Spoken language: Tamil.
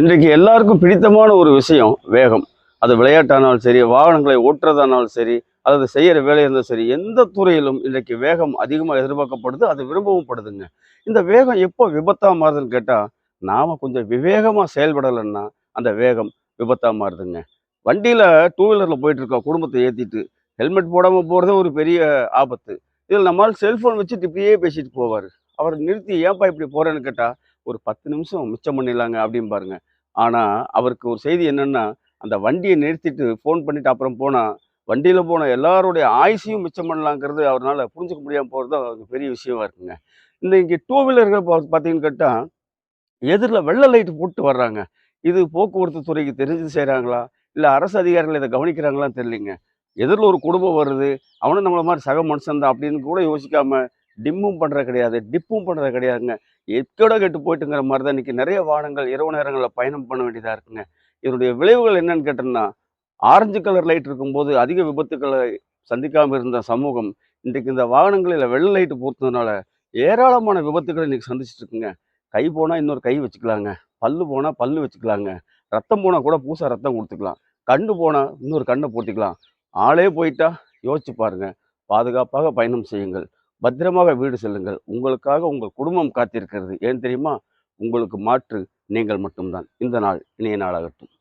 இன்றைக்கு எல்லாருக்கும் பிடித்தமான ஒரு விஷயம் வேகம். அது விளையாட்டானாலும் சரி வாகனங்களை ஓட்டுறதானாலும் சரி அல்லது செய்கிற வேலை இருந்தாலும் சரி எந்த துறையிலும் இன்றைக்கு வேகம் அதிகமாக எதிர்பார்க்கப்படுது அது விரும்பவும் படுதுங்க. இந்த வேகம் எப்போ விபத்தாக மாறுதுன்னு கேட்டால் நாம் கொஞ்சம் விவேகமாக செயல்படலைன்னா அந்த வேகம் விபத்தாக மாறுதுங்க. வண்டியில் டூ வீலரில் போயிட்டு இருக்கோம் குடும்பத்தை ஏற்றிட்டு ஹெல்மெட் போடாமல் போகிறதே ஒரு பெரிய ஆபத்து. இதில் நம்மளால் செல்ஃபோன் வச்சுட்டு இப்படியே பேசிட்டு போவார். அவர் நிறுத்தி ஏன்ப்பா இப்படி போகிறேன்னு கேட்டால் ஒரு பத்து நிமிஷம் மிச்சம் பண்ணிடலாங்க அப்படின்னு பாருங்க. ஆனால் அவருக்கு ஒரு செய்தி என்னென்னா அந்த வண்டியை நிறுத்திட்டு ஃபோன் பண்ணிவிட்டு அப்புறம் போனால் வண்டியில் போன எல்லாருடைய ஆயுசையும் மிச்சம் பண்ணலாங்கிறது அவரால் புரிஞ்சுக்க முடியாமல் போகிறது அவருக்கு பெரிய விஷயமா இருக்குங்க. இந்த இங்கே டூ வீலர்கள் பார்த்தீங்கன்னு கேட்டால் எதிரில் வெள்ளை லைட்டு போட்டு வர்றாங்க. இது போக்குவரத்து துறைக்கு தெரிஞ்சு செய்கிறாங்களா இல்லை அரசு அதிகாரிகள் இதை கவனிக்கிறாங்களான்னு தெரியலிங்க. எதிரில் ஒரு குடும்பம் வருது அவனும் நம்மள மாதிரி சக மனுஷன் தான் அப்படின்னு கூட யோசிக்காமல் டிம்மும் பண்ணுறது கிடையாது டிப்பும் பண்ணுறது கிடையாதுங்க. எக்கோட கெட்டு போயிட்டுங்கிற மாதிரி தான் இன்றைக்கி நிறைய வாகனங்கள் இரவு நேரங்களில் பயணம் பண்ண வேண்டியதாக இருக்குங்க. இதனுடைய விளைவுகள் என்னன்னு கேட்டோம்னா ஆரஞ்சு கலர் லைட் இருக்கும்போது அதிக விபத்துக்களை சந்திக்காமல் இருந்த சமூகம் இன்றைக்கு இந்த வாகனங்களில் வெள்ளை லைட்டு பொறுத்ததுனால ஏராளமான விபத்துக்களை இன்றைக்கி சந்திச்சுட்டு இருக்குங்க. கை போனால் இன்னொரு கை வச்சுக்கலாங்க. பல்லு போனால் பல்லு வச்சுக்கலாங்க. ரத்தம் போனால் கூட பூசா ரத்தம் கொடுத்துக்கலாம். கண்ணு போனால் இன்னொரு கண்ணை போட்டிக்கலாம் ஆளே போயிட்டா யோசிச்சு பாருங்க. பாதுகாப்பாக பயணம் செய்யுங்கள். பத்திரமாக வீடு செல்லுங்கள். உங்களுக்காக உங்கள் குடும்பம் காத்திருக்கிறது. ஏன் தெரியுமா? உங்களுக்கு மாற்று நீங்கள் மட்டும்தான். இந்த நாள் இனிய நாளாகட்டும்.